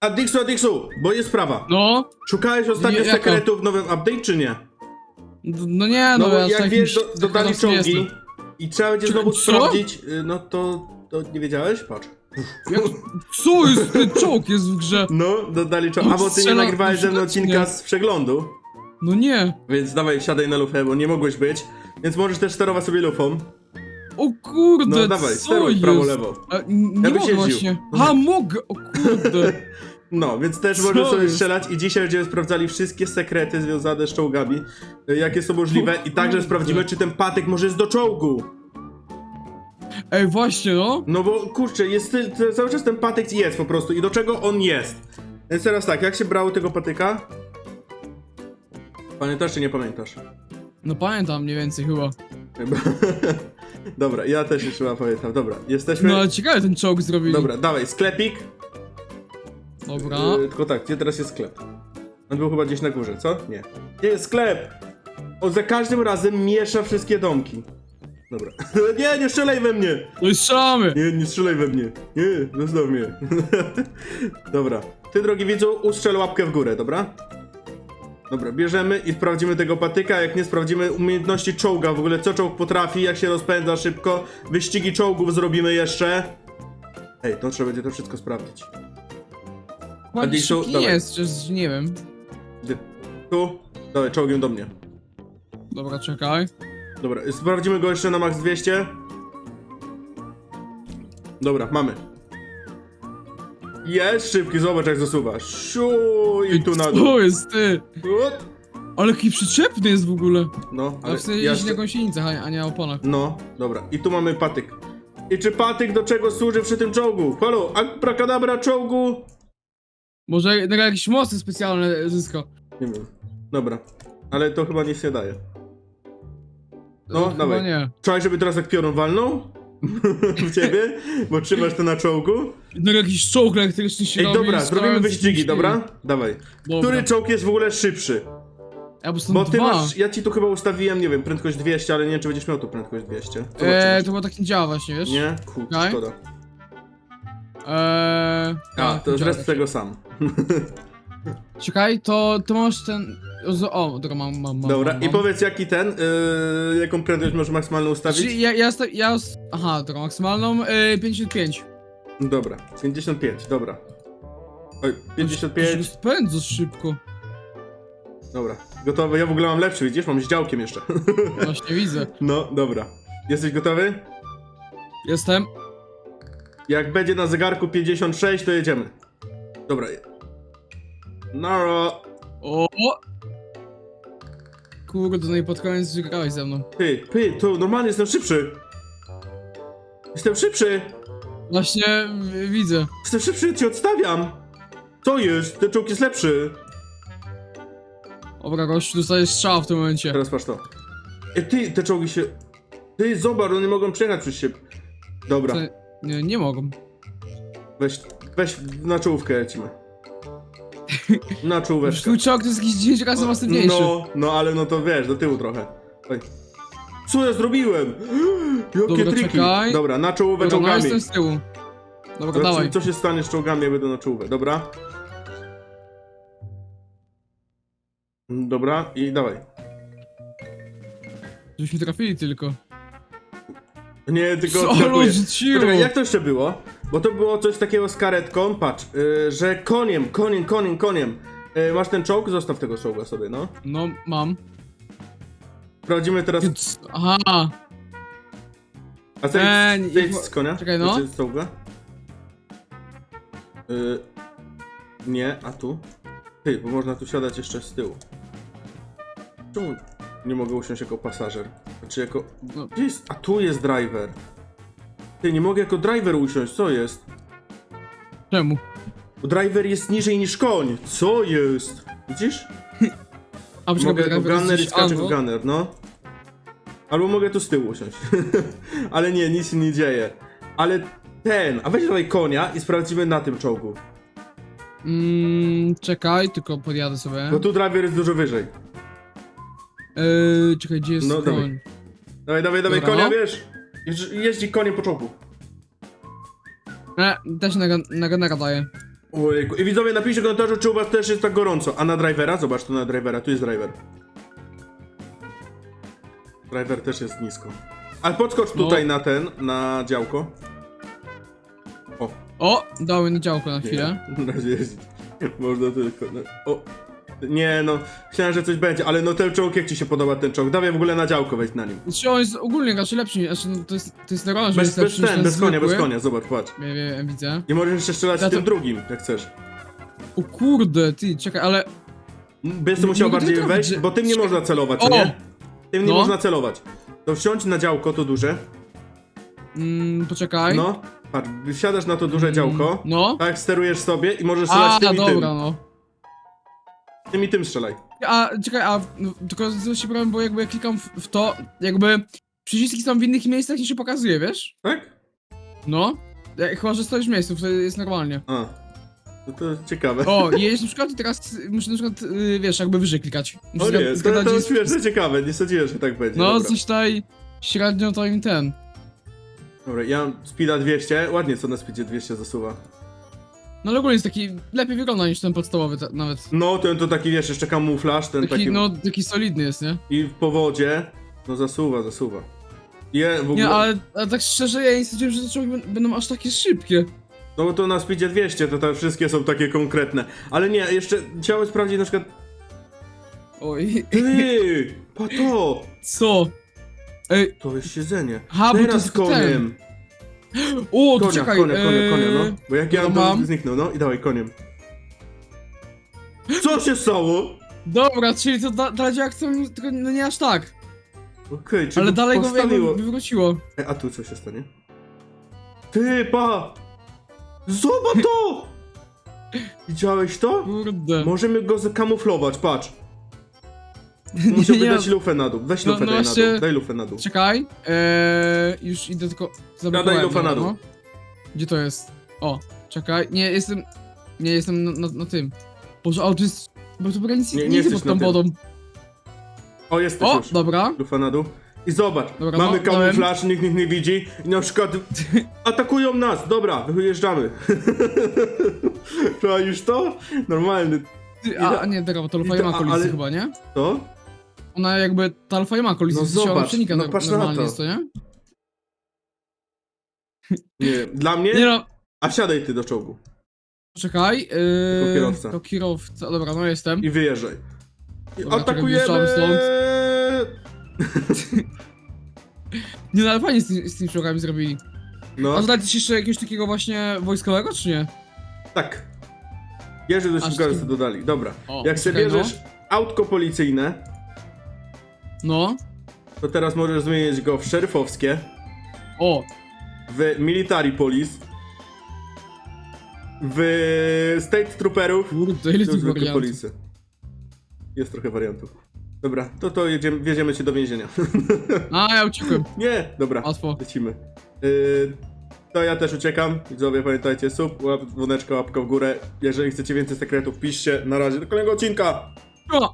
A Dixu, a Dixu, bo jest sprawa. No, Szukałeś ostatnio Nie, jaka? sekretów w nowym update, czy nie? d- no nie, no, No, bo ja jak takim wiesz, do, dodali nie jestem. i trzeba będzie znowu co? sprawdzić, y, no to, to nie wiedziałeś? Patrz. Co jest, ten czołg jest w grze? No, dodali czołgi. A bo ty nie Strzela- nagrywałeś ze mną odcinka z przeglądu, No nie. więc dawaj, siadaj na lufę, bo nie mogłeś być. Więc możesz też sterować sobie lufą. O kurde, No dawaj, co steruj jest? prawo, lewo. A, nie Ja mogę właśnie. A, mogę, o kurde. No, więc też Co możesz sobie jest? strzelać i dzisiaj będziemy sprawdzali wszystkie sekrety związane z czołgami, y, jakie są możliwe i także sprawdzimy, czy ten patyk może jest do czołgu. Ej, właśnie, no. No bo kurczę, jest ty, ty, cały czas ten patyk jest po prostu i do czego on jest. Więc teraz tak, jak się brało tego patyka? Pamiętasz czy nie pamiętasz? No pamiętam mniej więcej chyba. Chyba. Dobra, ja też już chyba pamiętam. Dobra, jesteśmy. No ale ciekawe ten czołg zrobili. Dobra, dawaj, sklepik. Dobra. Yy, tylko tak, gdzie teraz jest sklep? On był chyba gdzieś na górze, co? Nie. Gdzie jest sklep? On za każdym razem miesza wszystkie domki. Dobra. nie, nie strzelaj we mnie! No i strzelamy. Nie, nie strzelaj we mnie. Nie, zostaw mnie. dobra. Ty, drogi widzu, ustrzel łapkę w górę, dobra? Dobra, bierzemy i sprawdzimy tego patyka. Jak nie sprawdzimy umiejętności czołga, w ogóle co czołg potrafi, jak się rozpędza szybko. Wyścigi czołgów zrobimy jeszcze. Ej, to trzeba będzie to wszystko sprawdzić. Ładnie dawaj. jest, czy nie wiem. Tu? Dawaj, czołgiem do mnie. Dobra, czekaj. Dobra, sprawdzimy go jeszcze na max 200. Dobra, mamy. Jest szybki, zobacz jak zasuwa. Siu i tu na dół. Co jest, ty? Ut. Ale jaki przyczepny jest w ogóle. No, A ale w sensie ja jeździ na chcę- gąsienicach, a a nie na oponach. No, dobra. I tu mamy patyk. I czy patyk do czego służy przy tym czołgu? Halo, abracadabra czołgu? Może jednak jakieś mocy specjalne zyska. Nie wiem. Dobra. Ale to chyba nic nie daje. No, chyba dawaj. nie. Trzeba, żeby teraz jak piorun walnął? w ciebie? Bo trzymasz to na czołgu? Jednak jakiś czołg elektryczny się Ej, robi. dobra, zrobimy wyścigi, jakimś- dobra? Dawaj. Dobra. Który czołg jest w ogóle szybszy? Ja bo są Bo ty dwa. masz, ja ci tu chyba ustawiłem, nie wiem, prędkość 200, ale nie wiem, czy będziesz miał tu prędkość 200. Zobaczymy. Eee, to chyba tak nie działa właśnie, wiesz? Nie? Kur, Okej. szkoda. Eee... A, tak, to nie działa zresztą tego sam. Czekaj, to, to masz ten... O, z- O, dobra, mam, mam, mam. Dobra, mam, i mam. powiedz jaki ten, yy, jaką prędkość możesz maksymalną ustawić? Czyli ja, ja, sta- ja... s- Aha, dobra, maksymalną yy, 55. Dobra, 55, dobra. Oj, 55, Spędzasz szybko. dobra. Gotowy, ja w ogóle mam lepszy, widzisz? Mam z działkiem jeszcze. Właśnie widzę. No, dobra. Jesteś gotowy? Jestem. Jak będzie na zegarku 56, to jedziemy. Dobra. Naro. O! Kurde, no i pod koniec grałeś ze mną. Ty, ty, to normalnie jestem szybszy. Jestem szybszy. Właśnie w- widzę. Jestem szybszy, ci odstawiam. Co jest? Ten czołg jest lepszy. Dobra, gościu, dostajesz strzał w tym momencie. Teraz patrz to. E, ty, te czołgi się... Ty, zobacz, one mogą przejechać przez siebie. Dobra, Nie, nie mogą. weź, weź na czołówkę lecimy. Na czołóweczkę. Czołg to jest jakiś 10 razy masywniejszy. No, no ale no to wiesz, do tyłu trochę. Oj. Co ja zrobiłem? Jakie Dobra, triki. czekaj. Dobra, na czołówę Dobra, no czołgami. jestem z tyłu. Dobra, Zobaczymy, dawaj. co się stanie z czołgami, jak będą na czołówę, dobra? Dobra, i dawaj. Żebyśmy trafili tylko. Nie, tylko Co odskakuję. rzuciło? Poczekaj, jak to jeszcze było? Bo to było coś takiego z karetką, patrz, yy, że koniem, koniem, koniem, koniem. Yy, masz ten czołg? Zostaw tego czołga sobie, no. No, mam. Sprawdzimy teraz... Więc- Aha. A co Eee, jest, nie- jest z konia? czekaj, no. Znaczy z czołga? Yy, nie, a tu? Ty, bo można tu siadać jeszcze z tyłu. Czemu nie mogę usiąść jako pasażer? Znaczy jako... No. Gdzie jest? A tu jest driver. Ty, nie mogę jako driver usiąść, co jest? Czemu? Bo driver jest niżej niż koń. Co jest? Widzisz? A mogę jako gunner i skaczę w gunner, no. Albo mogę tu z tyłu usiąść. Ale nie, nic się nie dzieje. Ale ten, a weź dawaj konia i sprawdzimy na tym czołgu. Mm, czekaj, tylko podjadę sobie. Bo tu driver jest dużo wyżej. Yy, czekaj, gdzie jest No, koń? dawaj. Dawaj, dawaj, dawaj, Dobra, konia, no. wiesz? Jeździ- Jeździ koniem po czołgu. E, też na, na gunnera daję. Ojejku. I widzowie, napiszcie w komentarzu, czy u was też jest tak gorąco. A na drivera? Zobacz tu na drivera, tu jest driver. Driver też jest nisko. Ale podskocz No. tutaj na ten, na działko. O, O, dały na działko na chwilę. na razie jeździć. Można tylko. No, o. Nie no, myślałem, że coś będzie, ale no ten czołg, jak ci się podoba ten czołg? Dawaj w ogóle na działko wejść na nim. Znaczy on jest ogólnie raczej lepszy, znaczy no, to jest, to jest normalne, że Bez, jest bez lepszy niż ten, bez konia, bez konia, zobacz, patrz. Wiem, wiem, widzę. I możesz jeszcze strzelać Ja z tym to- drugim, jak chcesz. O kurde, ty, czekaj, ale... Będziesz Nie musiał bardziej wejść, bo tym nie można celować, co O! nie? Tym nie No. można celować. To wsiądź na działko, to duże. Mm, poczekaj. No, patrz, wsiadasz na to duże Mm, działko. No. Tak, sterujesz sobie i możesz strzelać A, tym i dobra, tym. no. Tym i tym strzelaj. A, czekaj, a, no, tylko jest się problem, bo jakby jak klikam w, w to, jakby przyciski są w innych miejscach niż się pokazuje, wiesz? Tak? No. Ja, chyba, że stoisz w miejscu, wtedy jest normalnie. A. No to ciekawe. O, jedziesz na przykład i teraz muszę na przykład, y, wiesz, jakby wyżej klikać. O Muszę nie, zga- to, zgadać, to gdzie jest śmieszne, ciekawe. Nie sądziłem, że tak będzie. No, Dobra. coś tutaj średnio to im ten. Dobra, ja mam speeda 200. Ładnie co na speedzie 200 zasuwa. No ale ogólnie jest taki, lepiej wygląda niż ten podstawowy ta, nawet. No, ten to taki, wiesz, jeszcze kamuflaż, ten Taki, taki... no, taki solidny jest, nie? I w powodzie, no zasuwa, zasuwa. Je, w ogóle... Nie, ale, ale tak szczerze, ja nie sądziłem, że te czołgi bę- będą aż takie szybkie. No bo to na speedzie 200, to te wszystkie są takie konkretne. Ale nie, jeszcze chciałem sprawdzić na przykład... Oj, Ty! Pa to! co? Ej, To jest siedzenie. Ha, bo to Teraz jest koniem. o, to Konia, czekaj, konia, konia, konia, no. Bo jak ja to mam, zniknął, no i dawaj koniem. Co się stało? Dobra, czyli to da, dalej jak chcą, tylko no nie aż tak. Okej, czy Ale dalej go postawiło? jakby wywróciło. Ej, a tu co się stanie? Ty, pa! Zobacz to! Widziałeś to? Kurde. Możemy go zakamuflować, patrz. Musiałby Nie, dać lufę na dół. Weź No, lufę no daj na właśnie- dół. Daj lufę na dół. Czekaj, eee, już idę tylko... zablokowałem, lufa na dół. no. Gdzie to jest? O, czekaj, nie, jestem... Nie, jestem na, na, na tym. Boże, ale to jest... Bo to nic Nie- nie, nie nie jest jesteś pod tą tym. wodą. O, jesteś O, już. dobra. Lufa na dół. I zobacz, Dobra, mamy no, kamuflaż, nikt nikt nie widzi i na przykład atakują nas. Dobra, wyjeżdżamy. Czaisz to? Normalny. Ty, a, a nie, dobra, bo to ide- nie ma a- okolicy ale- chyba, nie? To? Ona jakby, ta alfa nie ma okolicy, No ona zobacz, przenika no no, patrz na normalnie to. jest to, nie? Nie, dla mnie? Nie no, A wsiadaj ty do czołgu czekaj, yy, Jako kierowca. Jako kierowca, dobra, no jestem. i wyjeżdżaj. I Dobra, czekaj, atakujemy! wyjeżdżam stąd. Nie no, ale fajnie z, tym- z tymi czołgami zrobili. No, A dodać coś jeszcze jakiegoś takiego właśnie wojskowego, czy nie? tak. Jerzy do ty- sobie dodali. Dobra. O, Jak sobie czekaj, no. bierzesz autko policyjne, No. to teraz możesz zmienić go w szeryfowskie, O, w military police, w state trooperów, kurde, ile to tych wariantów. policy. Jest trochę wariantów. Dobra, to to jedziemy, wjedziemy cię do więzienia. A, ja uciekłem. Nie, dobra, Łatwo. lecimy. Yy, to ja też uciekam. Widzowie, pamiętajcie, sub, łap, dzwoneczka, łapka w górę. Jeżeli chcecie więcej sekretów, piszcie. Na razie, do kolejnego odcinka! O!